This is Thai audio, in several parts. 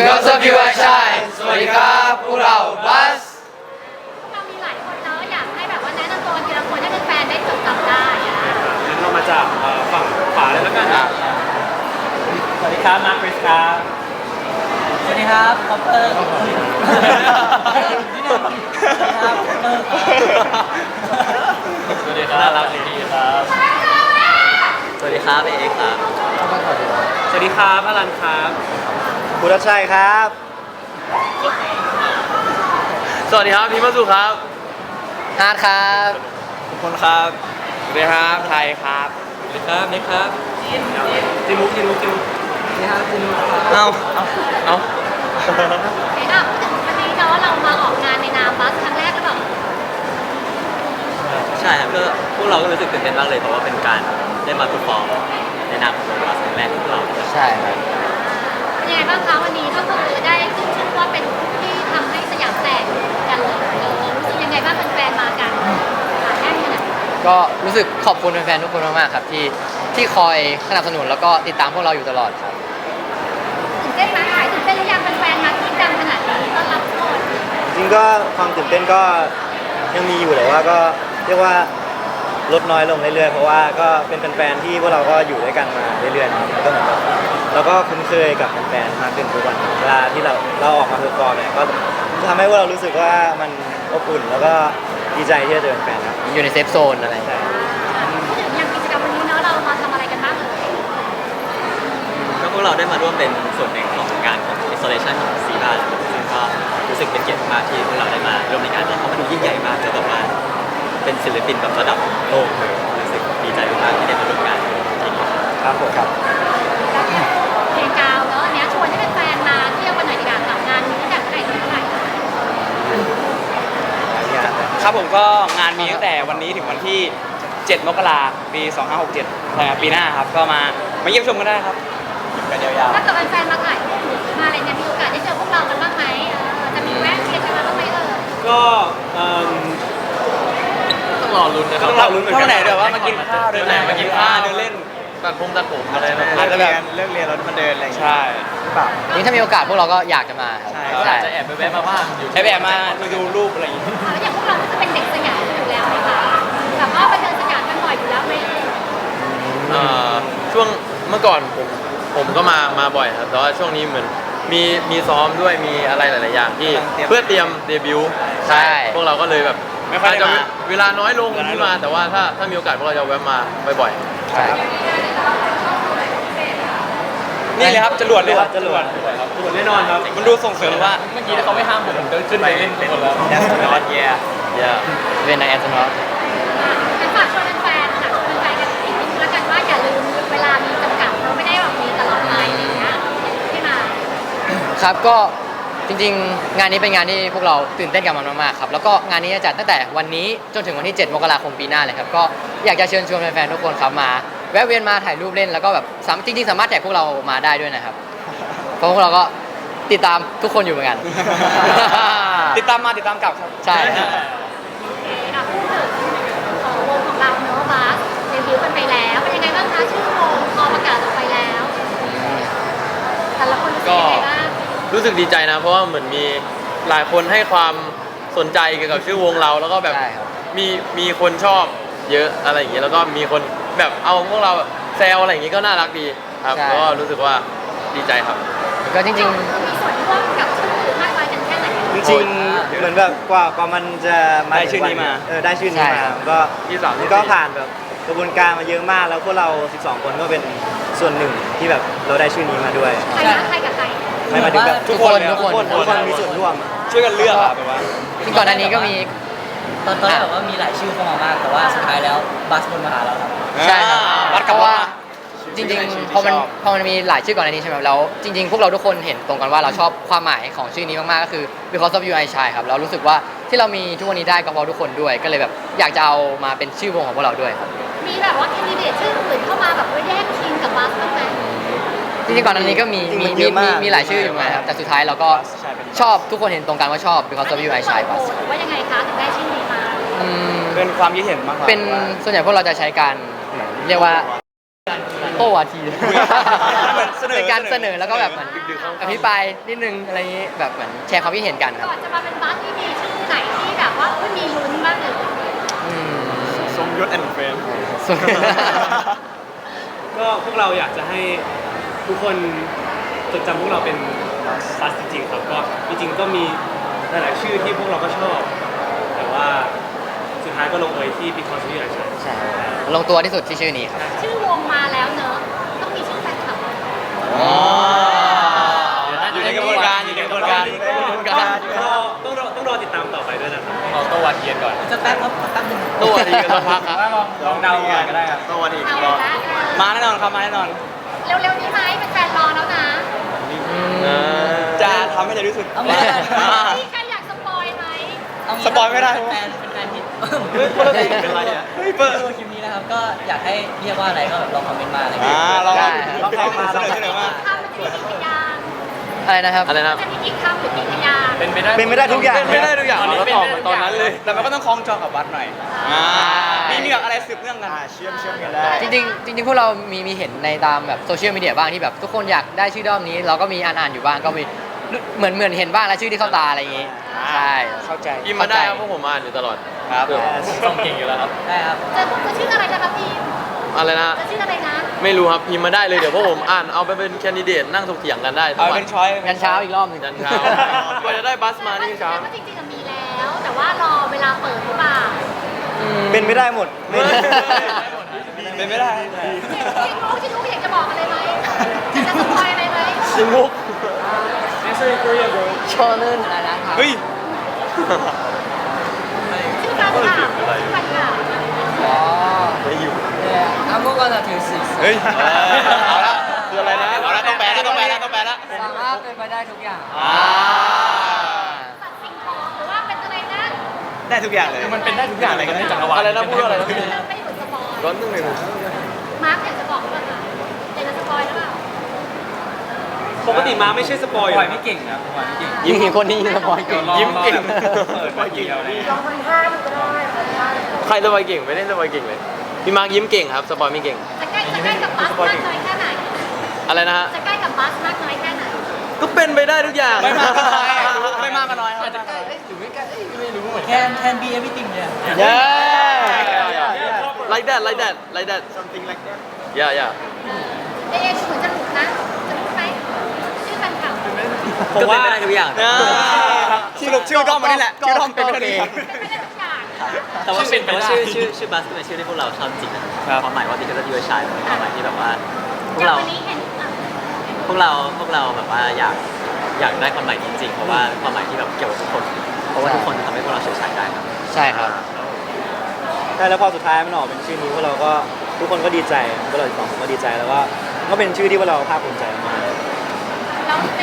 Because of you I shine สวัสดีครับพวกเราบัสเรามีหลายคนเนาะอยากให้แบบว่าแนะนำตัวทีละคนให้แฟนๆได้จดจำได้อะงั้นเรามาจากเอ่อฝั่งขวาเลยแล้วกันนะสวัสดีครับมาร์คคริสครับสวัสดีครับคอปเปอร์นี่หนึ่งสวัสดีครับคอปเปอร์สวัสดีครับน่ารักดีครับ สวัสดีครับเอครับ สวัสดีครับอลันครับ บุรชัยครับ สวัสดีครับพีมาสุครับฮาร์ดครับทุกคนครับสวัสดีครับไทยครับสวัสดีครับเน็กครับจิมุกจิมุกจิมุกเอาเอาโอเคอะพูดถึงวันนี้เนาะเรามาออกงานในนามบัสครั้งแรกก็แบบใช่ครับก็พวกเราก็รู้สึกตื่นเต้นมากเลยเพราะว่าเป็นการได้มา perform ในนามของวงบัสครั้งแรกของเราใช่ครับเป็น ยังไงบ้างคะวันนี้ก็คือได้ขึ้นชื่อว่าเป็นที่ทำให้สยามแตกกันเลยเออรู้สึกยังไงบ้างแฟนๆมากันหนาแน่นขนาดนี้ก็รู้สึกขอบคุณแฟนๆทุกคนมากๆครับที่ที่คอยสนับสนุนแล้วก็ติดตามพวกเราอยู่ตลอดครับ ตื่นเต้นไหมหายตื่นเต้นหรือยังแฟนๆมาที่ดังขนาดนี้ต้อนรับทุกคนจริงๆก็ความตื่นเต้นก็ยังมีอยู่แต่ว่าก็เรียกว่าลดน้อยลงเรื่อยๆเพราะว่าก็เป็นแฟนๆที่พวกเราก็อยู่ด้วยกันมาเรื่อยๆนะครับก็เหมือนกับ เราก็คุ้นเคยกับแฟนๆมากขึ้นทุกวันเวลาที่เราเราออกมาเพอร์ฟอร์มเนี่ยก็ทำให้พวกเรารู้สึกว่ามันอบอุ่นแล้วก็ดีใจที่จะเจอแฟนๆครับอยู่ในเซฟโซนอะไร ใช่พูดถึงอย่างกิจกรรมวันนี้เนาะเรามาทำอะไรกันบ้างเอ่ยก็พวกเราได้มาร่วมเป็นส่วนหนึ่งของงานของ installation ของซีบ้าซึ่งก็รู้สึกเป็นเกียรติมากที่พวกเราได้มาร่วมในงานนี้เพราะมันดูยิ่งใหญ่มากแล้วแบบว่าเป็นศิลปินแบบระดับโลกเลยรู้สึกดีใจมากที่ได้มาร่วมงานที่นี่ ครับผมครับ แล้วเนี่ย ครับผมก็งานมีตั้งแต่วันนี้ถึงวันที่ 7 มกราปี 2567แต่ปีหน้าครับก็มามาเยี่ยมชมกันได้ครับกันยาวถ้าเกิดแฟนๆมาถ่ายรูปหรือมาอะไรเนี่ยมีโอกาสได้เจอพวกเรากันบ้างไหมเออจะมีแวะเวียนกันมาบ้างไหมเออๆก็เอิ่มต้องรอลุ้นนะครับ ต้องรอลุ้นเหมือนกันไหนเดี๋ยวว่ามากินข้าวเดินไหนมากินข้าวเดินเล่น ตัดผมตัดผมอะไรนะอาจจะแบบเลิกเรียนแล้วมาเดินอะไรอย่างเงี้ยใช่นี่ถ้ามีโอกาสพวกเราก็อยากจะมาครับใช่ก็อาจจะแอบไปแวะมาบ้างอยู่ใช้แบบมาดูดูรูปอะไรอย่างงี้เอาแล้วอย่างพวกเราก็จะเป็นเด็กสยามอยู่แล้วไหมคะแบบว่าไปเดินสยามกันบ่อยอยู่แล้วไหมเออเอ่อช่วงเมื่อก่อนผมผมก็มามาบ่อยครับแต่ว่าช่วงนี้เหมือนมีมีซ้อมด้วยมีอะไรหลาย ๆ อย่างที่เตรียมเพื่อเตรียมเดบิวต์ใช่ พวกเราก็เลยแบบไม่ค่อยได้อาจจะมาเวลาน้อยลงเวลาน้อยลงที่มา แต่ว่าถ้าถ้ามีโอกาสพวกเราจะแวะมาบ่อย ใช่ นี่เลยครับจรวดเลยครับจรวดจรวดแน่นอนครับมันดูส่งเสริมว่าเมื่อกี้เขาไม่ห้ามผมผมเดินขึ้นไปเล่นหมดแล้วแอสโตรนอตเย่ๆเย่เวียนในแอนโทนอสงั้นฝากชวนแฟนๆค่ะชวนแฟนๆกันอีกนิดนึงแล้วกันว่าอย่าลืมเวลามีจำกัดเราไม่ได้แบบมีตลอดไปอะไรอย่างเงี้ยที่มาครับก็จริงๆ งานนี้เป็นงานที่พวกเราตื่นเต้นกับมันมากๆครับแล้วก็งานนี้จะจัดตั้งแต่วันนี้จนถึงวันที่ 7 มกราคมปีหน้าเลยครับก็อยากจะเชิญชวนแฟนๆทุกคนครับมา แวะเวียนมาถ่ายรูปเล่นแล้วก็แบบสามจริงๆ สามารถแท็กพวกเรามาได้ด้วยนะครับ เพราะพวกเราก็ติดตามทุกคนอยู่เหมือนกัน ติดตามมาติดตามกลับครับ ใช่โอเคอะพูดถึงเอ่อวงของเราเนอะบัสเดบิวต์กันไปแล้ว เป็นยังไงบ้างคะชื่อวงพอประกาศออกไปแล้ว แต่ละคนรู้สึกยังไงบ้างรู้สึกดีใจนะ เพราะว่าเหมือนมีหลายคนให้ความสนใจเกี่ยวกับชื่อวงเรา แล้วก็แบบใช่ครับ มีมีคนชอบเยอะอะไรอย่างเงี้ยแล้วก็มีคนแบบเอาพวกเราแซวอะไรอย่างงี้ก็น่ารักดีครับใช่ แล้วก็รู้สึกว่าดีใจครับ ก็จริงคือมีส่วนร่วมกับชื่อมากน้อยกันแค่ไหนจริงๆเหมือนแบบกว่ากว่ามันจะมาได้ชื่อนี้มา เออได้ชื่อนี้ใช่มาครับ มันก็ที่สามที่มันก็สี่ ผ่านแบบกระบวนการมาเยอะมากแล้วพวกเรา 12 คนก็เป็นส่วนหนึ่งที่แบบเราได้ชื่อนี้มาด้วยใครนะใครกับใครไม่หมายถึงแบบทุกคนทุกคนทุทุกกคคนนมีส่วนร่วม ช่วยกันเลือกอะแบบว่า ๆที่ก่อนหน้านี้ก็มี ตอนตอนแรกแบบว่ามีหลายชื่อเข้ามามาก แต่ว่าสุดท้ายแล้วบัสคนมาหาเราครับ ใช่ครับวัดเพกับราะว่าว่า จริงๆพอมันพอมันมีหลายชื่อก่อนในนี้ใช่ไหมแล้วจริง ๆ พวกเราทุกคนเห็นตรงกันว่าเราชอบความหมายของชื่อนี้มากๆก็คือ because of you I shine ครับเรารู้สึกว่าที่เรามีทุกวันนี้ได้ก็เพราะทุกคนด้วย ก็เลยแบบอยากจะเอามาเป็นชื่อวงของพวกเราด้วยครับมีแบบว่าแคนดิเดตชื่ออื่นเข้ามาแบบว่าแย่งคิงกับบัสบ้างไหม จริงๆก่อนหน้านี้ก็มีจริงๆมีมันมีเยอะมากมีมีหลายชื่ออยู่เหมือนกันครับแต่สุดท้ายเราก็ชอบทุกคนเห็นตรงกันว่าชอบ because of you I shine โอ้ bus โหว่ายังไงคะถึงได้ชื่อนี้มาอืมเป็นความคิดเห็นมากกว่าเป็นส่วนใหญ่พวกเราจะใช้การเหมือนเรียกว่าโต้วาทีเหมือนเสนอเป็นการเสนอแล้วก็แบบเหมือนดึกๆข้างๆอภิปรายนิดนึงอะไรอย่างนี้แบบเหมือนแชร์ความคิดเห็นกันครับก่อนจะมาเป็นบัสที่มีชื่อไหนที่แบบว่าไม่มีลุ้นบ้างเลยอืมสมยศแอนด์เฟรน ส่วน ก็พวกเราอยากจะให้ ทุกคนจดจำพวกเราเป็นบัสจริงๆครับก็จริงๆก็มีหลายๆชื่อที่พวกเราก็ชอบ แต่ว่าสุดท้ายก็ลงเอยที่ because you are ใช่ลงตัวที่สุดที่ชื่อนี้ครับชื่อวงมาแล้วเนอะต้องมีชื่อแฟนคลับอยู่ในกระบวนการอยู่ในกระบวนการรอต้องรอต้องรอติดตามต่อไปด้วยนะครับเราโต้วาทีกันก่อนจะแป๊บครับแป๊บนึงโต้วาทีกันสักพักครับลองเดาก่อนก็ได้ครับโต้วาทีเอารอละมาแน่นอนครับมาแน่นอนเร็วๆนี้ไหมเป็นแฟนรอแล้วนะ จะทำให้เร็วที่สุด เอาไม่ได้พี่ใครอยากสปอยไหมเอางี้สปอยไม่ได้ เป็นแฟนเป็นแฟนที่เฮ้ยคนละสีเป็นไรอะเฮ้ยเปิดดูคลิปนี้นะครับก็อยากให้เรียกว่าอะไรก็แบบลองคอมเมนต์มาอะไรอ่าเงี้ยลองได้ลองเข้ามาเสนอเสนอมา คำมันจะมีกี่พยางค์อะไรนะครับ อะไรนะจะมีกี่คำหรือกี่พยางค์เป็นไปได้เป็นไม่ได้ทุกอย่าง เป็นไม่ได้ทุกอย่างตอนนี้เราเป็นตอบได้มาตอนนั้นเลย แต่มันก็ต้องคล้องจองกับวัดหน่อย อ่าอ่ามีมีมีแบบอะไรสืบเนื่องกันเชื่อมเชื่อมกันได้ จริงๆจริงๆพวกเรามีมีเห็นในตามแบบโซเชียลมีเดียบ้างที่แบบทุกคนอยากได้ชื่อด้อมนี้ เราก็มีอ่านอ่านๆอยู่บ้างก็มี เหมือนเหมือนเห็นบ้างแล้วชื่อที่เข้าตาอะไรอย่างงี้ใช่เข้าใจพิมพ์มาได้ครับพวกผมอ่านอยู่ตลอดครับเออต้องเก่งอยู่แล้วครับได้ครับจะจะชื่ออะไรนะคะพี่อะไรนะจะชื่ออะไรนะไม่รู้ครับพิมพ์มาได้เลยเดี๋ยวพวกผมอ่านเอาไปเป็นแคนดิเดตนั่งถกเถียงกันได้ทั้เอางวัเป็นนช้อยยันเช้าอีกรอบหนึ่งยันเช้ากว่าจะได้บัสมานี่เช้าแสดงว่าจริงๆอะมีแล้ว แต่ว่ารอเวลาเปิดหรือเปล่าเป็นไม่ได้หมดไม่ได้เป็นไม่ได้จริงรู้จริงรู้อยากจะบอกอะไรไหมอยากจะสปอยอะไรไหมซิมุก โชว์นื่นอะไรนะครับเฮ้ย ชื่อการข่าวชื่อการข่าวอ๋อเนี่ยอามุกจะถือสีเฮ้ยเอาละคืออะไรนะเอาละต้องแปลแล้วต้องแปลแล้วต้องแปลแล้วสามารถเป็นไปได้ทุกอย่างอ่าสัตว์สิ่งของหรือว่าเป็นอะไรนะได้ทุกอย่างเลยมันเป็นได้ทุกอย่างอะไรกันในจักรวาล อะไรนะพูดอะไรนะ เริ่มไม่เหมือนสปอยร้อนนึงเลยมาร์คอยากจะบอกหรือเปล่าคะอยากจะสปอยหรือเปล่า ปกติมาไม่ใช่สปอยปล่อยไม่เก่งนะปล่อยไม่เก่งยิ้มเห็นคนนี้สปอยเก่งยิ้มเก่งเปิดมาเดียวเลยใครสบายเก่งไม่ได้สบายเก่งเลยพี่มาร์คยิ้มเก่งครับสปอยไม่เก่งจะใกล้จะใกล้กับบัสมากน้อยแค่ไหนอะไรนะฮะจะใกล้กับบัสมากน้อยแค่ไหนก็เป็นไปได้ทุกอย่างไม่มากก็น้อยไม่มากก็น้อยครับแคนแคนบีเอวิติงเนี่ยเย้ like that like that like that something like that yeah yeah เอ๊ะเหมือนจะหลุดนะ จะหลุดไหมชื่อแฟนคลับ ผมว่าเป็นไปได้ทุกอย่างอ่าสรุปชื่อด้อมมานี่แหละชื่อด้อมเป็นไปได้ทุกอย่างเป็นไปได้ทุกอย่างแต่ว่าแต่ว่าชื่อชื่อชื่อบัสก็เป็นชื่อที่พวกเราชอบจริงนะครับความหมายว่า because you are shy เป็นความหมายที่แบบว่าพวกจากเราวันนี้เห็นอะพวกเราพวกเราแบบว่าอยากอยากได้ความหมายจริงๆเพราะว่าความหมายที่แบบเกี่ยวกับทุกคน เพราะว่าทุกคนทำให้พวกเราเฉยชายได้ครับ ใช่ครับ ใช่แล้วพอสุดท้ายมันออกเป็นชื่อนี้พวกเราก็ทุกคนก็ดีใจพวกเราสองคนก็ดีใจแล้วก็ก็เป็นชื่อที่พวกเราภาคภูมิใจมากเลยแล้วใน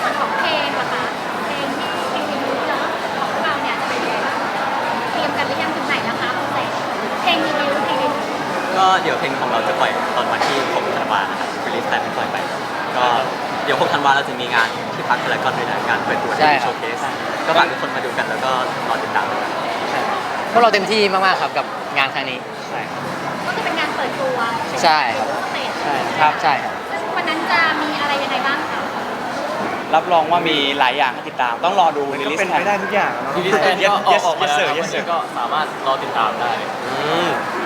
ส่วนของเพลงล่ะคะเพลงที่เพลงรีวิวเนาะของพวกเราเนี่ยจะเป็นยังไงบ้างเตรียมกันหรือยังถึงไหนแล้วคะโปรเซสเพลงรีวิวเพลงรีวิวก็เดี๋ยวเพลงของเราจะปล่อยตอนวันที่6ธันวานะครับรีลิสแพลนปล่อยไป ก็เดี๋ยว6ธันวาเราจะมีงานที่พักพารากอนด้วยนะการเปิดตัวใช่ที่ครัโชบว์เคสก็ฝากทุกคนมาดูกันแล้วก็รอติดตามกันพวกเราเต็มที่มากๆครับกับงานครั้งนี้ ก็จะเป็นงานเปิดตัวใช่ครับสเตจใช่ครับ ใช่ครับ ซึ่งวันนั้นจะมีอะไรยังไงบ้างคะ รับรองว่ามีหลายอย่างให้ติดตาม ต้องรอดูในลิสต์เป็นไปได้ทุกอย่างทีนี้แทนก็ออกออกมา yes แล้ว sir ครับ yes sir ก็สามารถรอติดตามได้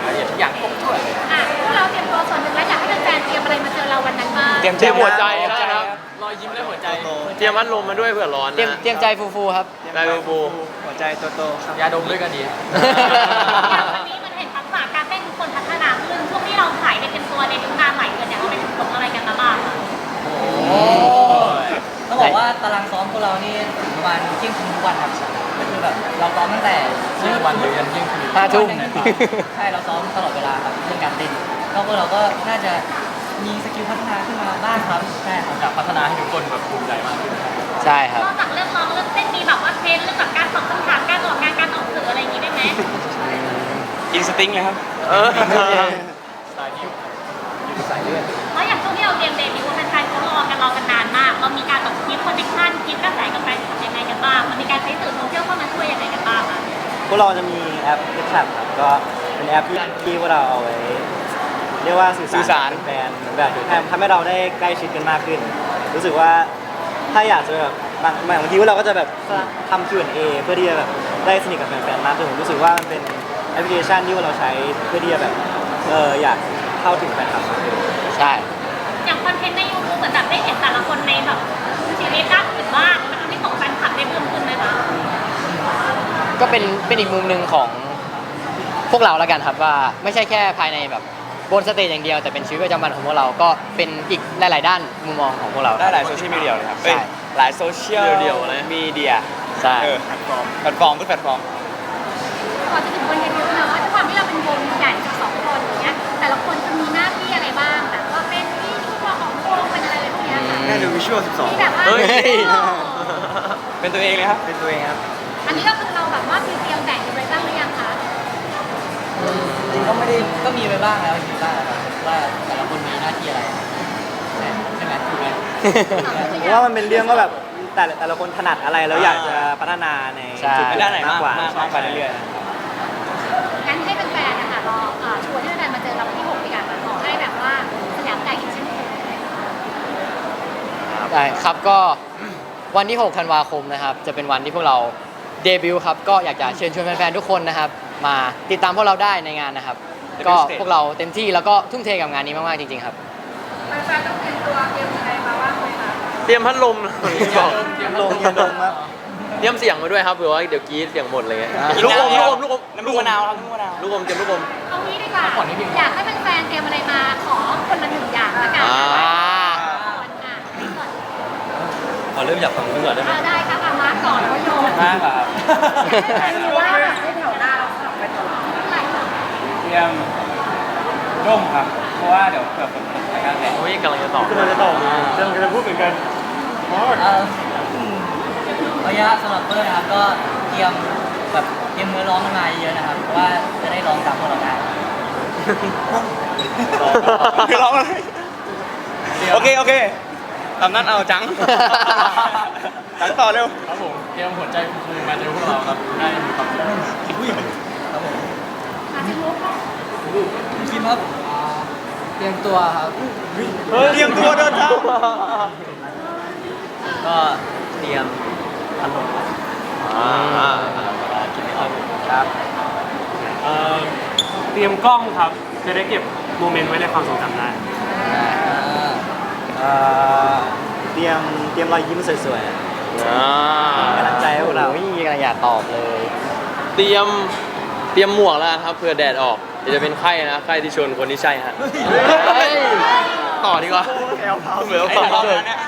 รายละเอียดทุกอย่างครบถ้วนอะพวกเราเตรียมตัวส่วนหนึ่งแล้วอยากให้แฟนๆเตรียมอะไรมาเจอเราวันนั้นบ้างเตรียมเตรียมหัวใจเตรียมนะครับ รอยยิ้มและหัวใจ เตรียมมัดลมมาด้วยเผื่อร้อนเตรียมนะ เตรียมใจฟูๆครับ ได้บูบูหัวใจโตๆครับยาดมด้วยกันดี อย่างวันนี้มันเห็นทักษะการเต้นทุกคนพัฒนาขึ้นช่วงที่เราถ่ายไปเป็นตัวในทุกงานใหม่กันเนี่ยเราไปฝึกอะไรกันมาบ้างคะต้องบอก ว่าตารางซ้อมพวกเรานี่ถึงประมาณเที่ยงคืนทุกวันครับก็คือแบบเราซ้อมตั้งแต่เที่ยงวันหรือยันเที่ยงคืนห้าทุ่ม ใช่เราซ้อมตลอดเวลาครับเรื่องการเต้นก็พวกเราก็น่าจะมีสกิลพัฒนาขึ้นมาบ้างครับใช่ครับอยากพัฒนาให้ทุกคนแบบภูมิใจมากขึ้นใช่ครับนอกจากเรื่องร้องเรื่องเต้นมีแบบว่าเทรนเรื่องแบบการตอบคำถามการออกงานการออกสื่ออะไรอย่างนี้ได้ไหมอินสติ้งเลยครับ เออแล้วอย่างช่วงที่เราเตรียมเดบิวต์ วกเราจะมีแอป X Lab ครับก็เป็นแอปที่ที่พวกเราเอาไว้ เรียกว่าสื่อสื่อสาสารรกับแฟนเหมือนแบบทำให้เราได้ใกล้ชิดกันมากขึ้น รู้สึกว่าถ้าอยากจะแบบบางบางทีเราก็จะแบบทำ Q&A เพื่อที่จะแบบได้สนิทกับแฟนๆมากขึ้นผมรู้สึกว่ามันเป็นแอปพลิเคชันที่ว่าเราใช้เพื่อที่จะแบบเอออยากเข้าถึงแฟนคลับมากขึ้น ใช่ อย่างคอนเทนต์ในยูทูบเหมือนแบบได้เห็นแต่ละคนในแบบชีวิตด้านอื่นบ้าง ก็เป็นเป็นอีกมุมหนึ่งของพวกเราแล้วกันครับว่าไม่ใช่แค่ภายในแบบบนสเตจอย่างเดียวแต่เป็นชีวิตประจำวันของพวกเราก็เป็นอีกหลาย ๆ ด้านมุมมองของพวกเราได้หลายโซเชียลมีเดียเลยครับใช่เอ้ยหลายโซเชียลเดียวๆเลยมีเดียใช่เออแพลตฟอร์มแพลตฟอร์มทุกแพลตฟอร์มก่อนจะถึงวันเดบิวต์นะว่าด้วยความที่เราเป็นวงใหญ่สองคนอย่างเงี้ยแต่ละคนจะมีหน้าที่อะไรบ้างแบบว่าเป็นที่ชุดของวงเป็นอะไรแบบเนี้ยค่ะน่าดูวิชวลที่แบบว่าเฮ้ยเป็นตัวเองเลยครับเป็นตัวเองครับอันนี้ก็คือ ก็ไม่ได้ก็มีไปบ้างแล้วมีบ้างแล้วครับว่าแต่ละคนมีหน้าที่อะไรใช่ใช่ไหมถูกไหม ผมว่ามันเป็นเรื่องว่าแบบแต่ละแต่ละคนถนัดอะไรแล้วอยากจะพัฒนาในใช่จุดด้านไหนมากกว่ามากมากไปเรื่อยๆนะงั้นให้แฟนๆนะคะรออ่าชวนให้แฟนๆมาเจอเราวันที่6ดีกว่าขอให้แบบว่าสยามใจอีกเช่นเคยได้ครับก็วันที่ 6 ธันวาคมนะครับ จะเป็นวันที่พวกเรา เดบิวต์ครับก็อยากจะเชิญชวนแฟนๆทุกคนนะครับ มาติดตามพวกเราได้ในงานนะครับ Debut ก็ stage พวกเราเต็มที่แล้วก็ทุ่มเทกับงานนี้มากๆจริงๆครับแฟนๆต้องเตรียมตัวเตรียมอะไรมาบ้างไหมคะเตรียมพัดลมบอกลงยันลงครับ เตรียมเสียงมาด้วยครับเผื่อว่าเดี๋ยวกรีดเสียงหมดอะไรเงี้ยอ่า ลูกอมลูกอมลูกอมน้ำลูกมะนาวครับน้ำลูกมะนาวลูกอมเตรียมลูกอมเอางี้ดีกว่าอยากให้แฟนๆเตรียมอะไรมาขอคนละหนึ่งอย่างละกันอ่าอ่าก่อนอะให้ก่อนขอเริ่มจากฝั่งนู้นก่อนได้ไหมเอาได้ครั บอามาก่อนแล้วโยนมากครับหรือว่าแบบให้แถวหน้าเราขับไปตลอดไหลเตรียมร่มครับ เพราะว่าเดี๋ยวเผื่อฝนตกไปกันแดดโอ้ยกำลังจะตอบกำลังจะตอบกำลังจะพูดเหมือนกันเอ่อระยะสำหรับเปิ้ลนะครับก็เตรียมแบบเตรียมเนื้อร้องกันมาเยอะๆนะครับเพราะว่าจะได้ร้องตามพวกเราได้คือร้องอะไรโอเคโอเค ตามนั้นเอาจัง จังต่อเร็ว ครับผมเตรียมหัวใจฟูๆมาเจอพวกเราครับได้มีความสุขครับผมมาถึงมุกคิมครับเตรียมตัวครับเตรียมตัวเดินทางก็เตรียมพัดลมอ่าเวลากินไม่ค่อยครับเอ่อเตรียมกล้องครับจะได้เก็บโมเมนต์ไว้ในความทรงจำได้ เอ่อเตรียมเตรียมรอยยิ้มสวยอ่าๆกำลังใจให้พวกเราโอ้ยกำลังอยากตอบเลยเตรียมเตรียมหมวกแล้วครับเผื่อแดดออกเดี๋ยวจะเป็นไข้นะไข้ที่ชนคนที่ใช่ฮะเฮ้ยต่อดีกว่าเหมือนไอ้ฟังรอบเลยนั้นเนี่ย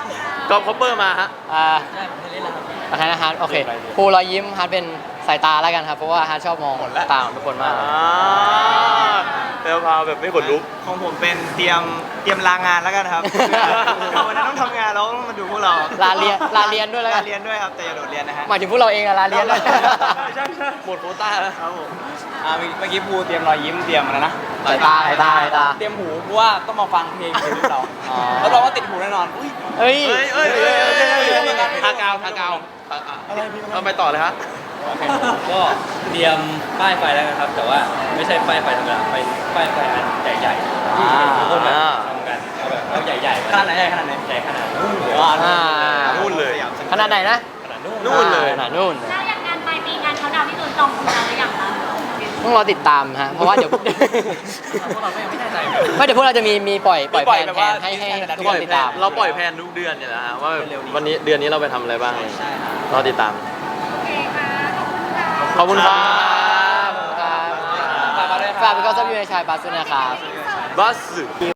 กอล์ฟคอปเปอร์มาฮะ อ่าใช่ผมจะเล่นแล้วครับโอเคนะฮาร์ดโอเคภูรอยยิ้มฮาร์ดเป็น สายตาแล้วกันครับเพราะว่าฮาร์ดชอบมองตาของทุกคนมากเลยอ่าแพรวพราวแบบไม่ขนลุก ของผมเป็นเตรียมเตรียมลางานแล้วกันครับวันนั้นต้องทำงานแล้วต้องมาดูพวกเราลาเรียนลาเรียนด้วยแล้วกัน ลาเรียนด้วยครับแต่อย่าโดดเรียนนะฮะหมายถึงพวกเราเองอะลาเรียนเลยหมดโควต้าแล้ว ครับผมอ่าเมื่อกี้ภูเตรียมรอยยิ้มเตรียมอะไรนะสายตาสายตาสายตา เตรียมหูเพราะว่าต้องมาฟังเพลงของเราอ๋อแล้วเราก็ติดหูแน่นอนอุ้ย เฮ้ย เอ้ยเอ้ยเอ้ยเอ้ยเอ้ยเอ้ยทากาวทากาวอะอะเอาไปต่อเลยฮะ ก็เตรียมป้ายไฟแล้วกันครับ แต่ว่าไม่ใช่ป้ายไฟธรรมดาเป็นป้ายไฟอันใหญ่ๆที่ทุกคนแบบทำกันเอาแบบเอาใหญ่ๆขนาดไหนใหญ่ขนาดไหนใหญ่ขนาดนู้นเลยอ่าอ่านู่นเลย ขนาดไหนนะขนาดนู้นนู่นเลย ขนาดนู่น แล้วอย่างงานปลายปีงานเขาดาวน์ที่โดนจองคุณแล้วหรือยังคะต้องรอติดตามฮะ เพราะว่าเดี๋ยว พวกเราก็ยังไม่แน่ใจไม่เดี๋ยวพวกเราจะมีมีปล่อยปล่อยมีปล่แผอยนแบบแผว่านให้ให้มีแผนทุกคนติดตาม เราปล่อยแผนทุกเดือนเนี่ยนะฮะว่าวันนี้เดือนนี้เราไปทำอะไรบ้างรอติดตามโอเคค่ะ ขอบคุณค่ะขอบคุณครับขอบคุณครับฝากมาด้วยครับฝากเป็นกอล์ฟซับยูในชายบาสุนะครับบัส